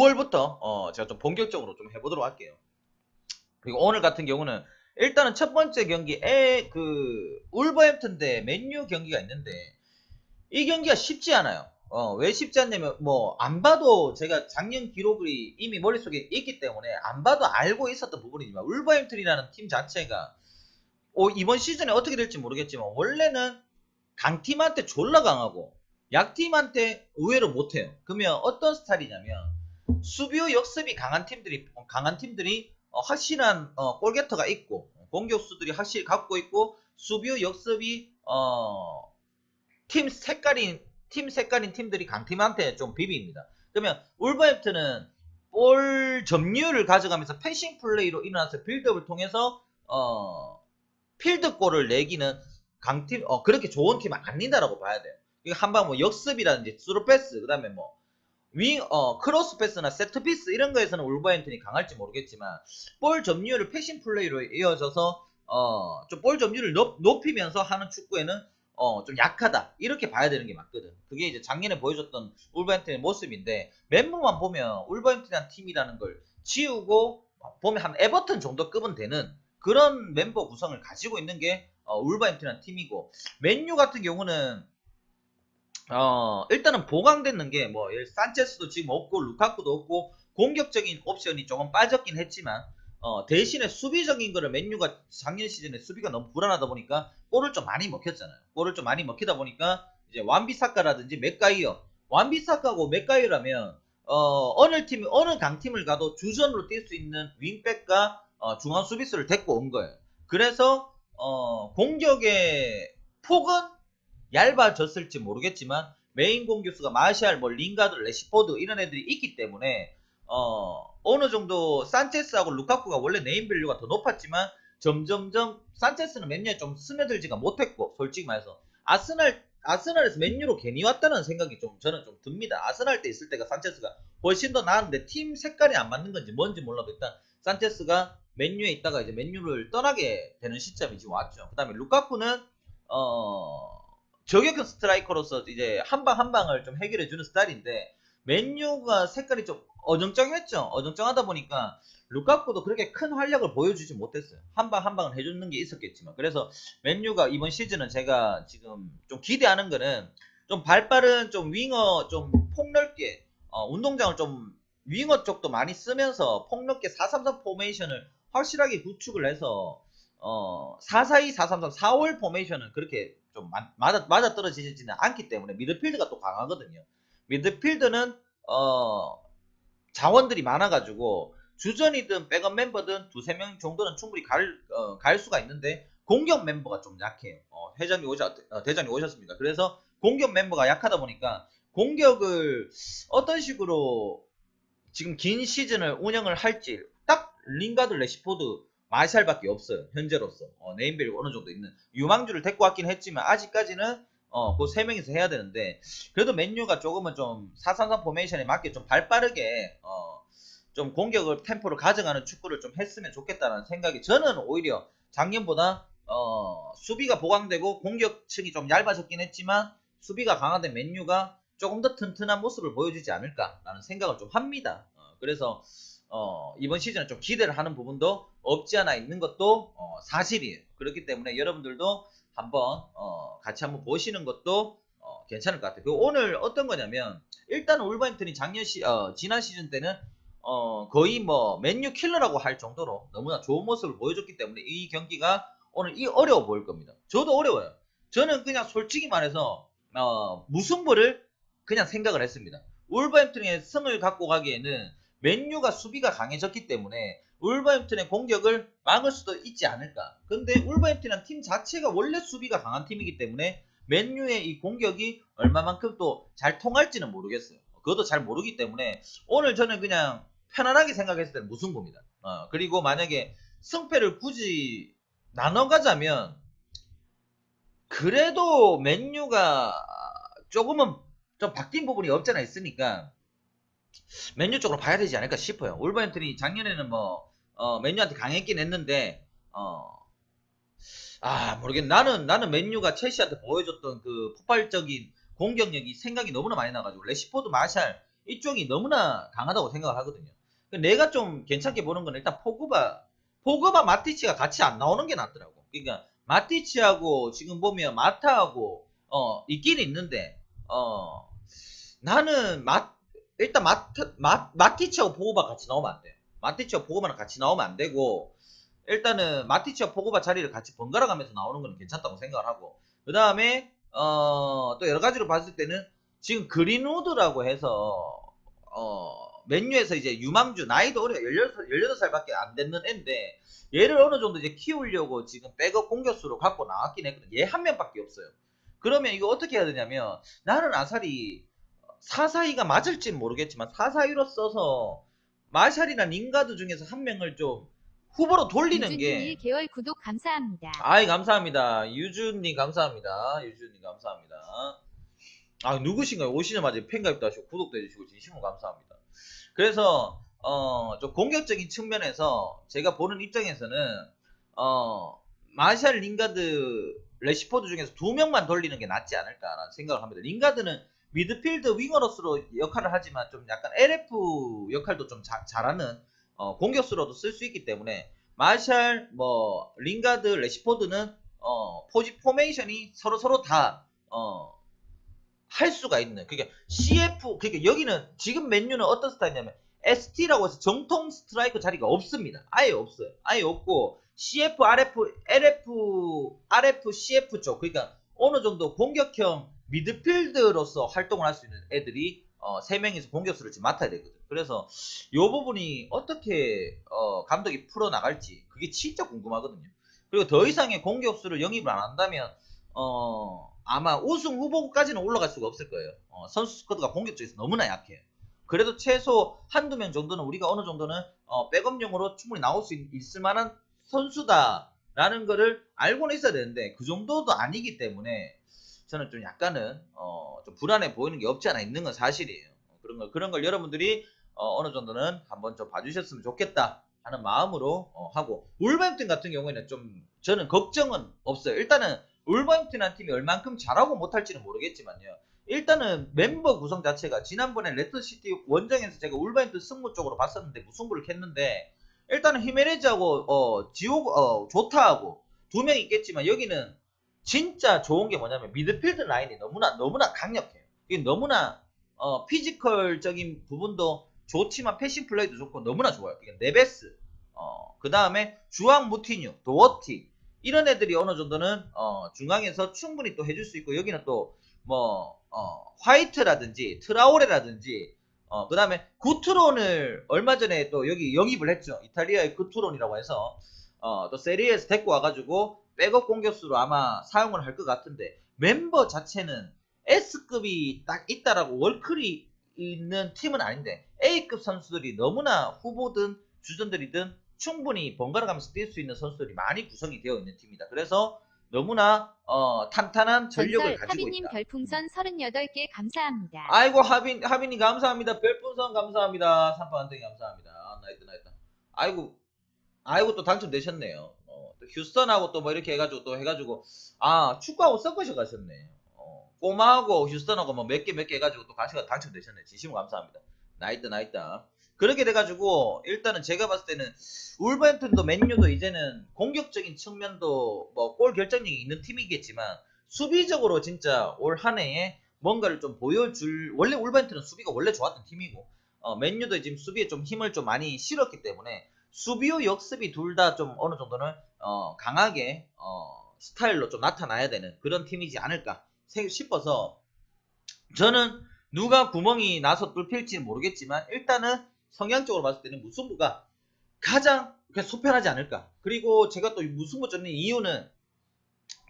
9월부터 어, 제가 좀 본격적으로 좀 해보도록 할게요. 그리고 오늘 같은 경우는 일단은 첫 번째 경기 에그 울버햄튼 대 맨유 경기가 있는데 이 경기가 쉽지 않아요. 어, 왜 쉽지 않냐면 뭐 안 봐도 제가 작년 기록이 이미 머릿속에 있기 때문에 안 봐도 알고 있었던 부분이지만 울버햄튼이라는 팀 자체가 어, 이번 시즌에 어떻게 될지 모르겠지만 원래는 강팀한테 졸라 강하고 약팀한테 의외로 못해요. 그러면 어떤 스타일이냐면 수비와 역습이 강한 팀들이 강한 팀들이 어, 확실한 어, 골게터가 있고 공격수들이 확실히 갖고 있고 수비와 역습이 어, 팀 색깔인 팀 색깔인 팀들이 강팀한테 좀 비빕니다. 그러면 울버햄튼은 볼 점유율을 가져가면서 패싱 플레이로 일어나서 빌드업을 통해서 어, 필드골을 내기는 강팀 어, 그렇게 좋은 팀은 아니다라고 봐야 돼요. 이거 한방 뭐 역습이라든지 스루 패스 그다음에 뭐 윙, 어, 크로스 패스나 세트 피스 이런 거에서는 울버햄튼이 강할지 모르겠지만 볼 점유율을 패싱 플레이로 이어져서 어, 좀 볼 점유율을 높, 높이면서 하는 축구에는 어, 좀 약하다. 이렇게 봐야 되는 게 맞거든. 그게 이제 작년에 보여줬던 울버햄튼의 모습인데 멤버만 보면 울버햄튼이라는 팀이라는 걸 지우고 보면 한 에버턴 정도 급은 되는 그런 멤버 구성을 가지고 있는 게 어, 울버햄튼이라는 팀이고 맨유 같은 경우는 어, 일단은 보강됐는 게, 뭐, 산체스도 지금 없고, 루카쿠도 없고, 공격적인 옵션이 조금 빠졌긴 했지만, 어, 대신에 수비적인 거를 맨유가 작년 시즌에 수비가 너무 불안하다 보니까, 골을 좀 많이 먹혔잖아요. 골을 좀 많이 먹히다 보니까, 이제 완비사카라든지 맥가이어, 완비사카고 맥가이어라면, 어, 어느 팀, 어느 강팀을 가도 주전으로 뛸 수 있는 윙백과 어, 중앙 수비수를 데리고 온 거예요. 그래서, 어, 공격의 폭은 얇아졌을지 모르겠지만 메인 공격수가 마샬, 뭐 링가드, 레시포드 이런 애들이 있기 때문에 어 어느 정도 산체스하고 루카쿠가 원래 네임 밸류가 더 높았지만 점점점 산체스는 맨유에 좀 스며들지가 못했고 솔직히 말해서 아스날 아스날에서 맨유로 괜히 왔다는 생각이 좀 저는 좀 듭니다. 아스날 때 있을 때가 산체스가 훨씬 더 나았는데 팀 색깔이 안 맞는 건지 뭔지 몰라도 일단 산체스가 맨유에 있다가 이제 맨유를 떠나게 되는 시점이 지금 왔죠. 그다음에 루카쿠는 어 저격형 스트라이커로서 이제 한 방 한 방을 좀 해결해 주는 스타일인데 맨유가 색깔이 좀 어정쩡했죠. 어정쩡하다 보니까 루카쿠도 그렇게 큰 활약을 보여주지 못했어요. 한 방 한 방을 해주는 게 있었겠지만 그래서 맨유가 이번 시즌은 제가 지금 좀 기대하는 거는 좀 발빠른 좀 윙어 좀 폭넓게 어, 운동장을 좀 윙어 쪽도 많이 쓰면서 폭넓게 433 포메이션을 확실하게 구축을 해서 어, 442, 433, 4월 포메이션은 그렇게 좀 마- 맞아, 맞아 떨어지지는 않기 때문에 미드필드가 또 강하거든요. 미드필드는 어, 자원들이 많아가지고 주전이든 백업 멤버든 두세 명 정도는 충분히 갈, 어, 갈 수가 있는데 공격 멤버가 좀 약해요. 어, 회장님 오셨, 어, 대장님 오셨습니다. 그래서 공격 멤버가 약하다 보니까 공격을 어떤 식으로 지금 긴 시즌을 운영을 할지 딱 링가드 레시포드 마샬밖에 없어요. 현재로서 어, 네임밸류 어느 정도 있는 유망주를 데리고 왔긴 했지만 아직까지는 어, 그 세 명이서 해야 되는데 그래도 맨유가 조금은 좀 433 포메이션에 맞게 좀 발빠르게 어, 좀 공격을 템포를 가져가는 축구를 좀 했으면 좋겠다는 생각이 저는 오히려 작년보다 어, 수비가 보강되고 공격층이 좀 얇아졌긴 했지만 수비가 강화된 맨유가 조금 더 튼튼한 모습을 보여주지 않을까라는 생각을 좀 합니다. 어, 그래서 어, 이번 시즌에 좀 기대를 하는 부분도 없지 않아 있는 것도 어, 사실이에요. 그렇기 때문에 여러분들도 한번 어, 같이 한번 보시는 것도 어, 괜찮을 것 같아요. 그리고 오늘 어떤 거냐면 일단 울버햄튼이 작년 시 어, 지난 시즌 때는 어, 거의 뭐 맨유 킬러라고 할 정도로 너무나 좋은 모습을 보여줬기 때문에 이 경기가 오늘 이 어려워 보일 겁니다. 저도 어려워요. 저는 그냥 솔직히 말해서 어, 무승부를 그냥 생각을 했습니다. 울버햄튼의 승을 갖고 가기에는 맨유가 수비가 강해졌기 때문에 울버햄튼의 공격을 막을 수도 있지 않을까. 근데 울버햄튼이라는 팀 자체가 원래 수비가 강한 팀이기 때문에 맨유의 이 공격이 얼마만큼 또 잘 통할지는 모르겠어요. 그것도 잘 모르기 때문에 오늘 저는 그냥 편안하게 생각했을 때는 무승부입니다. 어, 그리고 만약에 승패를 굳이 나눠 가자면 그래도 맨유가 조금은 좀 바뀐 부분이 없잖아 있으니까 맨유 쪽으로 봐야 되지 않을까 싶어요. 울버햄튼이 작년에는 뭐 어, 맨유한테 강했긴 했는데 어, 아 모르겠네. 나는 나는 맨유가 첼시한테 보여줬던 그 폭발적인 공격력이 생각이 너무나 많이 나가지고 레시포드 마샬 이쪽이 너무나 강하다고 생각을 하거든요. 그 내가 좀 괜찮게 보는 건 일단 포그바, 포그바 마티치가 같이 안 나오는 게 낫더라고. 그러니까 마티치하고 지금 보면 마타하고 어 있긴 있는데 어 나는 마 일단 마트 마 마티치하고 포그바 같이 나오면 안 돼. 마티치와 포그바는 같이 나오면 안 되고 일단은 마티치와 포그바 자리를 같이 번갈아 가면서 나오는 건 괜찮다고 생각을 하고 그 다음에 어, 또 여러 가지로 봤을 때는 지금 그린우드라고 해서 어, 맨유에서 이제 유망주 나이도 어려 16, 18살밖에 안 됐는 애인데 얘를 어느 정도 이제 키우려고 지금 백업 공격수로 갖고 나왔긴 했거든. 얘 한 명밖에 없어요. 그러면 이거 어떻게 해야 되냐면 나는 아사리 442가 맞을진 모르겠지만 442로 써서 마샬이나 링가드 중에서 한 명을 좀 후보로 돌리는 게 유준님 1개월 구독 감사합니다. 아이 감사합니다. 유준님 감사합니다. 유준님 감사합니다. 아 누구신가요? 오시자마자 팬가입도 하시고 구독도 해주시고 진심으로 감사합니다. 그래서 어좀 공격적인 측면에서 제가 보는 입장에서는 어 마샬 링가드 레시포드 중에서 두 명만 돌리는 게 낫지 않을까라는 생각을 합니다. 링가드는 미드필드 윙어로스로 역할을 하지만 좀 약간 LF 역할도 좀 자- 잘하는 어, 공격수로도 쓸 수 있기 때문에 마샬, 뭐 링가드, 레시포드는 어, 포지 포메이션이 서로 서로 다 어, 할 수가 있는. 그러니까 CF 그러니까 여기는 지금 맨유는 어떤 스타일이냐면 ST라고 해서 정통 스트라이커 자리가 없습니다. 아예 없어요. 아예 없고 CF, RF, LF, RF, CF 쪽 그러니까 어느 정도 공격형 미드필드로서 활동을 할 수 있는 애들이 어, 3명이서 공격수를 지금 맡아야 되거든. 그래서 이 부분이 어떻게 어, 감독이 풀어나갈지 그게 진짜 궁금하거든요. 그리고 더 이상의 공격수를 영입을 안 한다면 어, 아마 우승 후보까지는 올라갈 수가 없을 거예요. 어, 선수 스쿼드가 공격 쪽에서 너무나 약해요. 그래도 최소 한두 명 정도는 우리가 어느 정도는 어, 백업용으로 충분히 나올 수 있, 있을 만한 선수다라는 거를 알고는 있어야 되는데 그 정도도 아니기 때문에 저는 좀 약간은 어, 좀 불안해 보이는 게 없지 않아 있는 건 사실이에요. 어, 그런 걸 그런 걸 여러분들이 어, 느 정도는 한번 좀 봐주셨으면 좋겠다 하는 마음으로 어, 하고 울버햄튼 같은 경우에는 좀 저는 걱정은 없어요. 일단은 울버햄튼한 팀이 얼만큼 잘하고 못할지는 모르겠지만요. 일단은 멤버 구성 자체가 지난번에 레스터시티 원정에서 제가 울버햄튼 승부 쪽으로 봤었는데 무승부를 캤는데 일단은 히메네즈하고 어, 지오 어, 조타하고 두 명 있겠지만 여기는 진짜 좋은 게 뭐냐면 미드필드 라인이 너무나 너무나 강력해요. 이게 너무나 어, 피지컬적인 부분도 좋지만 패싱 플레이도 좋고 너무나 좋아요. 그러니까 네베스, 어, 그 다음에 주앙 무티뉴, 도어티 이런 애들이 어느 정도는 어, 중앙에서 충분히 또 해줄 수 있고 여기는 또뭐 화이트라든지 트라오레라든지 어, 그 다음에 구트론을 얼마 전에 또 여기 영입을 했죠. 이탈리아의 구트론이라고 해서 어, 또 세리에서 데리고 와가지고 백업 공격수로 아마 사용을 할 것 같은데 멤버 자체는 S급이 딱 있다라고 월클이 있는 팀은 아닌데 A급 선수들이 너무나 후보든 주전들이든 충분히 번갈아 가면서 뛸 수 있는 선수들이 많이 구성이 되어 있는 팀이다. 그래서 너무나 어, 탄탄한 전력을 전설 가지고 하비님 있다. 별풍선 38개 감사합니다. 아이고 하빈 하빈이 감사합니다. 별풍선 감사합니다. 삼파 안땡이 감사합니다. 아, 나이트 나이트. 아이고 아이고 또 당첨되셨네요. 어, 또 휴스턴하고 또 뭐 이렇게 해가지고 또 해가지고 아 축구하고 섞으셔 가셨네. 어, 꼬마하고 휴스턴하고 뭐 몇 개 몇개 해가지고 또 가시가 당첨되셨네. 진심으로 감사합니다. 나이트 나이트. 그렇게 돼가지고 일단은 제가 봤을 때는 울버햄튼도 맨유도 이제는 공격적인 측면도 뭐 골 결정력이 있는 팀이겠지만 수비적으로 진짜 올 한 해에 뭔가를 좀 보여줄 원래 울버햄튼은 수비가 원래 좋았던 팀이고 어, 맨유도 지금 수비에 좀 힘을 좀 많이 실었기 때문에 수비와 역습이 둘 다 좀 어느 정도는 어, 강하게 어, 스타일로 좀 나타나야 되는 그런 팀이지 않을까 생- 싶어서 저는 누가 구멍이 나서 뚫힐지는 모르겠지만 일단은 성향적으로 봤을 때는 무승부가 가장 그냥 소편하지 않을까. 그리고 제가 또 무승부 쩌는 이유는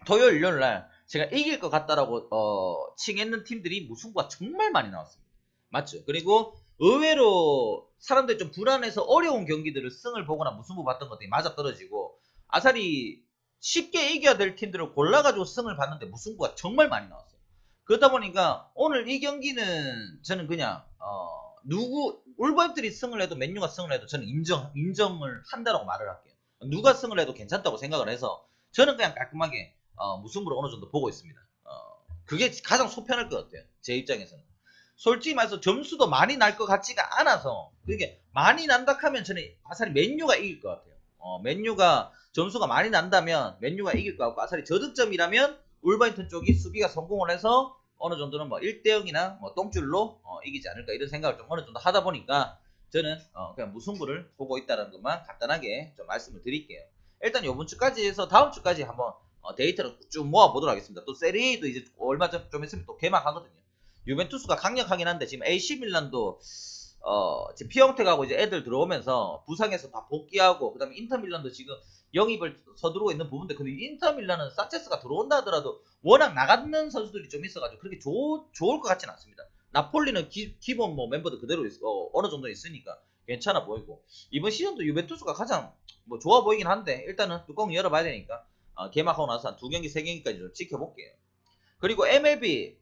토요일, 일요일 날 제가 이길 것 같다라고 어, 칭했는 팀들이 무승부가 정말 많이 나왔습니다. 맞죠? 그리고 의외로 사람들이 좀 불안해서 어려운 경기들을 승을 보거나 무승부 봤던 것들이 맞아 떨어지고 아사리 쉽게 이겨야 될 팀들을 골라가지고 승을 봤는데 무승부가 정말 많이 나왔어요. 그러다 보니까 오늘 이 경기는 저는 그냥 어, 누구 울버햄들이 승을 해도 맨유가 승을 해도 저는 인정 인정을 한다라고 말을 할게요. 누가 승을 해도 괜찮다고 생각을 해서 저는 그냥 깔끔하게 어, 무승부를 어느 정도 보고 있습니다. 어, 그게 가장 소편할 것 같아요. 제 입장에서는. 솔직히 말해서 점수도 많이 날 것 같지가 않아서 그게 많이 난다 하면 저는 아사리 맨유가 이길 것 같아요. 어, 맨유가 점수가 많이 난다면 맨유가 이길 것 같고 아사리 저득점이라면 울버햄튼 쪽이 수비가 성공을 해서 어느 정도는 뭐 1대 0이나 뭐 똥줄로 어, 이기지 않을까 이런 생각을 좀 어느 정도 하다 보니까 저는 어, 그냥 무승부를 보고 있다는 것만 간단하게 좀 말씀을 드릴게요. 일단 이번 주까지 해서 다음 주까지 한번 어, 데이터를 쭉 모아보도록 하겠습니다. 또 세리에도 이제 얼마 전좀 있으면 또 개막하거든요. 유벤투스가 강력하긴 한데 지금 AC 밀란도 어, 지금 피영택하고 이제 애들 들어오면서 부상에서 다 복귀하고 그다음에 인터 밀란도 지금 영입을 서두르고 있는 부분인데 근데 인터 밀란은 사체스가 들어온다 하더라도 워낙 나가는 선수들이 좀 있어가지고 그렇게 좋, 좋을 것 같지는 않습니다. 나폴리는 기, 본뭐 멤버들 그대로 있, 어, 어느 정도 있으니까 괜찮아 보이고 이번 시즌도 유벤투스가 가장 뭐 좋아 보이긴 한데 일단은 뚜껑 열어봐야 되니까 어, 개막하고 나서 한 두 경기 세 경기까지 좀 지켜볼게요. 그리고 MLB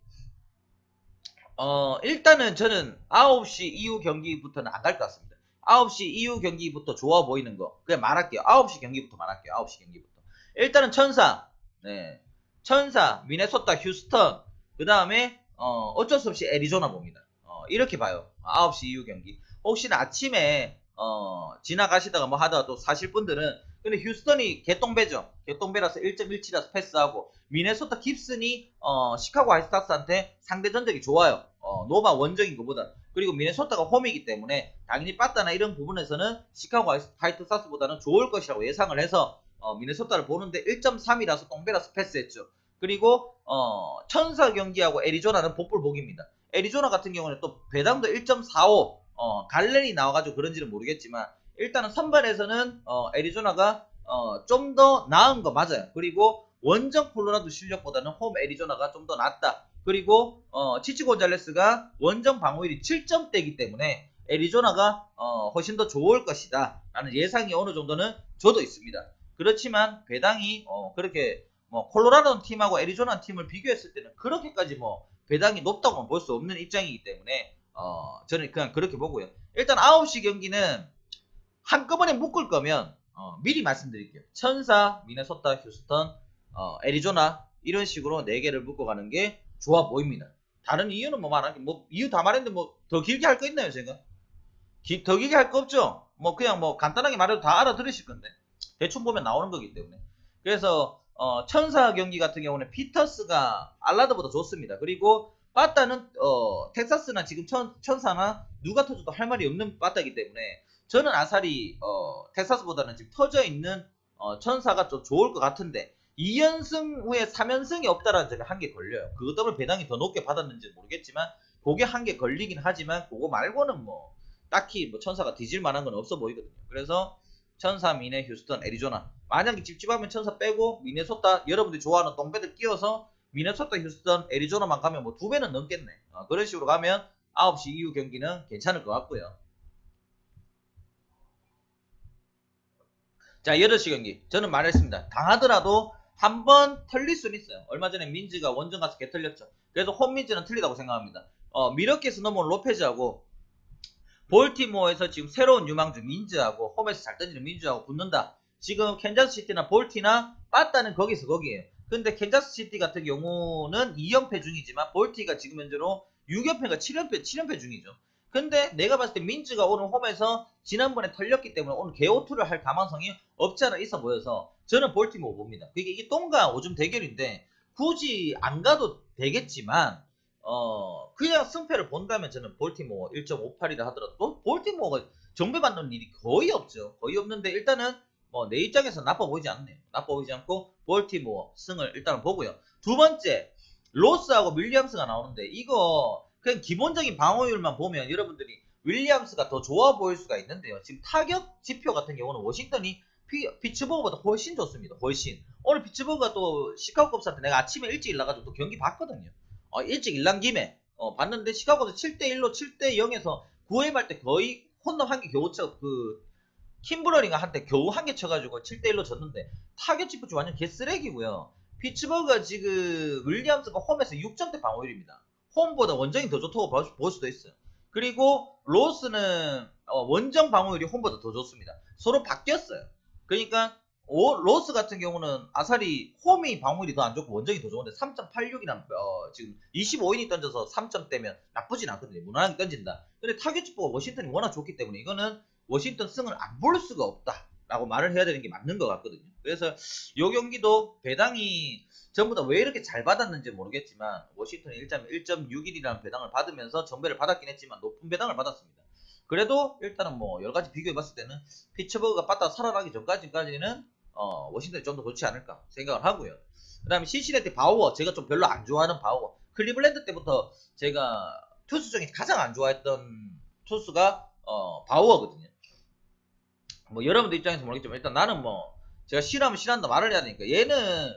어 일단은 저는 9시 이후 경기부터는 안 갈 것 같습니다. 9시 이후 경기부터 좋아 보이는 거 그냥 말할게요. 9시 경기부터 말할게요. 9시 경기부터. 일단은 천사, 네, 천사, 미네소타, 휴스턴, 그 다음에 어, 어쩔 수 없이 애리조나 봅니다. 어, 이렇게 봐요. 9시 이후 경기. 혹시나 아침에 어, 지나가시다가 뭐 하다가 또 사실 분들은 근데 휴스턴이 개똥배죠. 개똥배라서 1.17라서 패스하고 미네소타 깁슨이 어, 시카고 하이스타스한테 상대 전적이 좋아요. 어, 노바 원적인 것보다 그리고 미네소타가 홈이기 때문에 당연히 빠따나 이런 부분에서는 시카고 하이스타스보다는 좋을 것이라고 예상을 해서 어, 미네소타를 보는데 1.3이라서 똥배라서 패스했죠. 그리고 어, 천사 경기하고 애리조나는 복불 복입니다. 애리조나 같은 경우는 또 배당도 1.45 어, 갈렌이 나와가지고 그런지는 모르겠지만 일단은 선발에서는 어, 애리조나가 어, 좀 더 나은 거 맞아요. 그리고 원정 콜로라도 실력보다는 홈 애리조나가 좀 더 낫다. 그리고 어, 치치 곤잘레스가 원정 방어율이 7점대이기 때문에 애리조나가 어, 훨씬 더 좋을 것이다. 라는 예상이 어느 정도는 저도 있습니다. 그렇지만 배당이 어, 그렇게 뭐 콜로라도 팀하고 애리조나 팀을 비교했을 때는 그렇게까지 뭐 배당이 높다고는 볼 수 없는 입장이기 때문에 어, 저는 그냥 그렇게 보고요. 일단 9시 경기는 한꺼번에 묶을 거면 어, 미리 말씀드릴게요. 천사, 미네소타, 휴스턴, 어, 애리조나 이런 식으로 4개를 묶어가는 게 좋아 보입니다. 다른 이유는 뭐 말하기 뭐 이유 다 말했는데 뭐 더 길게 할 거 있나요 제가? 기- 더 길게 할 거 없죠? 뭐 그냥 뭐 간단하게 말해도 다 알아들으실 건데 대충 보면 나오는 거기 때문에 그래서 어, 천사 경기 같은 경우는 피터스가 알라드보다 좋습니다. 그리고 빠따는 어, 텍사스나 지금 천, 천사나 누가 터져도 할 말이 없는 빠따이기 때문에 저는 아사리 어, 텍사스보다는 지금 터져 있는 어, 천사가 좀 좋을 것 같은데 2연승 후에 3연승이 없다라는 점에 한개 걸려요. 그것 때문에 배당이 더 높게 받았는지 모르겠지만 그게 한 개 걸리긴 하지만 그거 말고는 뭐 딱히 뭐 천사가 뒤질 만한 건 없어 보이거든요. 그래서 천사, 미네, 휴스턴, 애리조나 만약에 찝찝하면 천사 빼고 미네소타 여러분들이 좋아하는 똥배들 끼워서 미네소타, 휴스턴, 애리조나만 가면 뭐 두 배는 넘겠네. 어, 그런 식으로 가면 9시 이후 경기는 괜찮을 것 같고요. 자, 8시 경기. 저는 말했습니다. 당하더라도 한 번 털릴 수는 있어요. 얼마 전에 민지가 원정 가서 개 털렸죠. 그래서 홈민지는 틀리다고 생각합니다. 어, 미러키에서 넘어온 로페즈하고 볼티모어에서 지금 새로운 유망주 민즈하고 홈에서 잘 던지는 민즈하고 붙는다. 지금 캔자스시티나 볼티나 빠따는 거기서 거기에요. 근데 캔자스시티 같은 경우는 2연패 중이지만 볼티가 지금 현재로 6연패가 7연패 7연패 중이죠. 근데 내가 봤을 때 민즈가 오늘 홈에서 지난번에 털렸기 때문에 오늘 개오투를 할 가망성이 없지 않아 있어 보여서 저는 볼티모어 봅니다. 그게 이게 똥과 오줌 대결인데 굳이 안 가도 되겠지만 어 그냥 승패를 본다면 저는 볼티모어 1.58이라 하더라도 볼티모어가 정배받는 일이 거의 없죠. 거의 없는데 일단은 뭐 내 입장에서 나빠 보이지 않네요. 나빠 보이지 않고 볼티모어 승을 일단은 보고요. 두 번째 로스하고 윌리엄스가 나오는데 이거 그냥 기본적인 방어율만 보면 여러분들이 윌리엄스가 더 좋아 보일 수가 있는데요. 지금 타격 지표 같은 경우는 워싱턴이 피, 피츠버그보다 훨씬 좋습니다. 훨씬. 오늘 피츠버그가 또 시카고 컵스한테 내가 아침에 일찍 일나가지고 또 경기 봤거든요. 어, 일찍 일난 김에 어, 봤는데 시카고도 7대1로 7대0에서 9회 말 때 거의 홈런 한 개 겨우 쳐, 그, 킴브러링가 한테 겨우 한 개 쳐가지고 7대1로 졌는데 타격 지표 완전 개쓰레기고요. 피츠버그가 지금 윌리엄스가 홈에서 6점대 방어율입니다. 홈보다 원정이 더 좋다고 볼 수도 있어요. 그리고 로스는 어, 원정 방어율이 홈보다 더 좋습니다. 서로 바뀌었어요. 그러니까 오, 로스 같은 경우는 아사리 홈이 방어율이 더 안 좋고 원정이 더 좋은데 3.86이란 어, 지금 25인이 던져서 3점대면 나쁘진 않거든요. 무난하게 던진다. 근데 타겟 주포가 워싱턴이 워낙 좋기 때문에 이거는 워싱턴 승을 안 볼 수가 없다라고 말을 해야 되는 게 맞는 것 같거든요. 그래서 요 경기도 배당이 전부 다 왜 이렇게 잘 받았는지 모르겠지만 워싱턴이 1.1.61이라는 배당을 받으면서 전배를 받았긴 했지만 높은 배당을 받았습니다. 그래도 일단은 뭐 여러 가지 비교해 봤을 때는 피츠버그가 빠따 살아나기 전까지까지는 어, 워싱턴이 좀 더 좋지 않을까 생각을 하고요. 그 다음에 신시내티 바우어 제가 좀 별로 안 좋아하는 바우어 클리블랜드 때부터 제가 투수 중에 가장 안 좋아했던 투수가 어, 바우어거든요. 뭐 여러분들 입장에서 모르겠지만 일단 나는 뭐 제가 싫어하면 싫어한다 말을 해야 되니까 얘는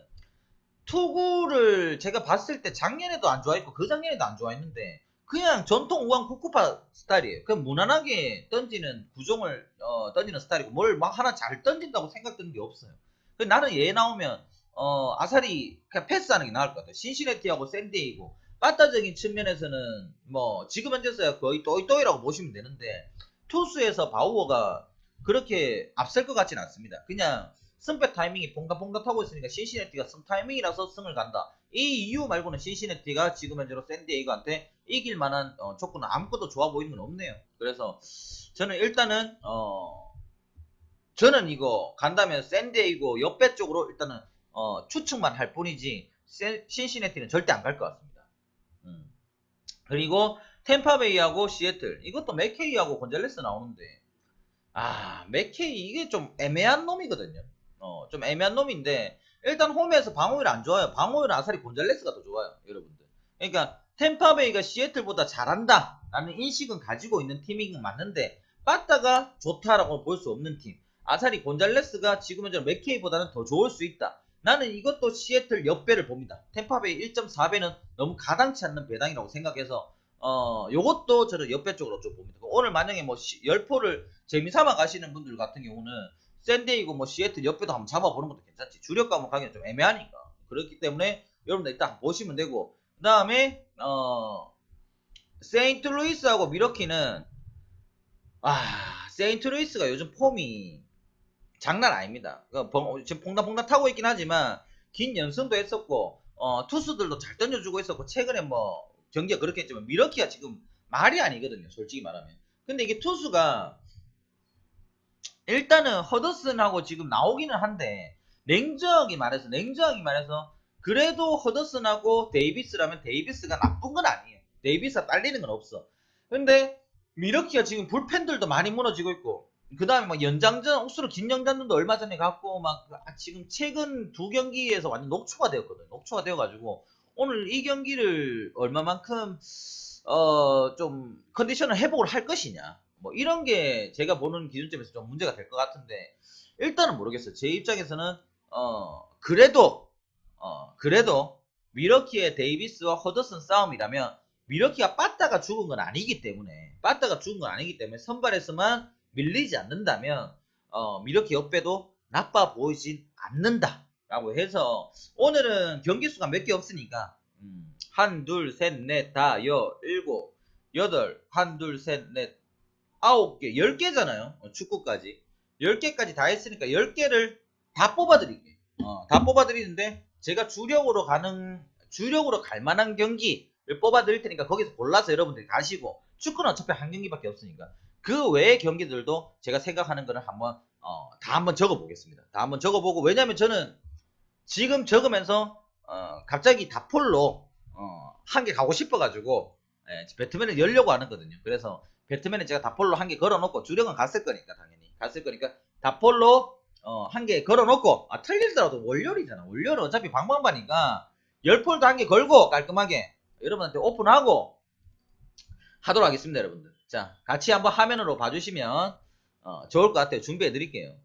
투구를 제가 봤을 때 작년에도 안 좋아했고 그 작년에도 안 좋아했는데 그냥 전통 우왕 쿠쿠파 스타일이에요. 그냥 무난하게 던지는 구종을 어, 던지는 스타일이고 뭘 막 하나 잘 던진다고 생각드는 게 없어요. 그 나는 얘 나오면 어, 아사리 그냥 패스하는 게 나을 것 같아요. 신시내티하고 샌디에이고 빠따적인 측면에서는 뭐 지금 현재서야 거의 또이또이라고 보시면 되는데 투수에서 바우어가 그렇게 앞설 것 같지는 않습니다. 그냥 승패 타이밍이 봉긋봉긋 하고 있으니까 신시내티가 승 타이밍이라서 승을 간다. 이 이유 말고는 신시내티가 지금 현재로 샌디에이고한테 이길 만한 어, 조건은 아무것도 좋아 보이는 건 없네요. 그래서 저는 일단은 어 저는 이거 간다면 샌디에이고 옆배 쪽으로 일단은 어, 추측만 할 뿐이지 세- 신시내티는 절대 안 갈 것 같습니다. 음. 그리고 템파베이하고 시애틀 이것도 맥케이하고 곤잘레스 나오는데 아 맥케이 이게 좀 애매한 놈이거든요. 어, 좀 애매한 놈인데 일단 홈에서 방어율 안 좋아요. 방어율은 아사리 곤잘레스가 더 좋아요, 여러분들. 그러니까 템파베이가 시애틀보다 잘한다라는 인식은 가지고 있는 건 맞는데 빠따가 좋다라고 볼 수 없는 팀. 아사리 곤잘레스가 지금 현재 맥케이보다는 더 좋을 수 있다. 나는 이것도 시애틀 옆배를 봅니다. 템파베이 1.4배는 너무 가당치 않는 배당이라고 생각해서 어 요것도 저는 옆배 쪽으로 좀 봅니다. 오늘 만약에 뭐 시- 열포를 재미삼아 가시는 분들 같은 경우는 샌디에이고 뭐 시애틀 옆배도 한번 잡아보는 것도 괜찮지. 주력감을 가기는 좀 애매하니까. 그렇기 때문에 여러분들 일단 보시면 되고 그 다음에 어 세인트루이스하고 미러키는 아 세인트루이스가 요즘 폼이 장난 아닙니다. 그 벙- 지금 퐁당퐁당 타고 있긴 하지만 긴 연승도 했었고 어, 투수들도 잘 던져주고 있었고 최근에 뭐 경기가 그렇게 했지만 미러키가 지금 말이 아니거든요. 솔직히 말하면. 근데 이게 투수가 일단은 허더슨하고 지금 나오기는 한데 냉정하게 말해서 냉정하게 말해서 그래도 허더슨하고 데이비스라면 데이비스가 나쁜 건 아니에요. 데이비스가 딸리는 건 없어. 근데 미러키가 지금 불펜들도 많이 무너지고 있고 그 다음에 막 연장전 옥수로 김영단도 얼마 전에 갔고 막 아, 지금 최근 두 경기에서 완전 녹초가 되었거든. 녹초가 되어가지고 오늘 이 경기를 얼마만큼 어 좀 컨디션을 회복을 할 것이냐 뭐 이런 게 제가 보는 기준점에서 좀 문제가 될 것 같은데 일단은 모르겠어요. 제 입장에서는 어 그래도 어 그래도 미러키의 데이비스와 허더슨 싸움이라면 미러키가 빠따가 죽은 건 아니기 때문에 빠따가 죽은 건 아니기 때문에 선발에서만 밀리지 않는다면 어, 미러키 옆에도 나빠 보이진 않는다 라고 해서 오늘은 경기 수가 몇 개 없으니까 음, 한, 둘, 셋, 넷, 다, 여, 일곱, 여덟, 한, 둘, 셋, 넷, 아홉 개, 열 개잖아요. 어, 축구까지. 열 개까지 다 했으니까 열 개를 다 뽑아드릴게요. 어, 다 뽑아드리는데 제가 주력으로 가는 주력으로 갈 만한 경기를 뽑아드릴 테니까 거기서 골라서 여러분들이 가시고 축구는 어차피 한 경기밖에 없으니까 그 외의 경기들도 제가 생각하는 거를 한번 어, 다 한번 적어보겠습니다. 다 한번 적어보고 왜냐면 저는 지금 적으면서 어, 갑자기 다폴로 어, 한 개 가고 싶어가지고 예, 배트맨을 열려고 하는 거든요. 그래서 배트맨은 제가 다폴로 한 개 걸어놓고 주력은 갔을 거니까 당연히 갔을 거니까 다폴로 어, 한 개 걸어놓고 아, 틀리더라도 월요일이잖아. 월요일은 어차피 방방바니까 열폴도 한 개 걸고 깔끔하게 여러분한테 오픈하고 하도록 하겠습니다, 여러분들. 자, 같이 한번 화면으로 봐주시면 어, 좋을 것 같아요. 준비해 드릴게요.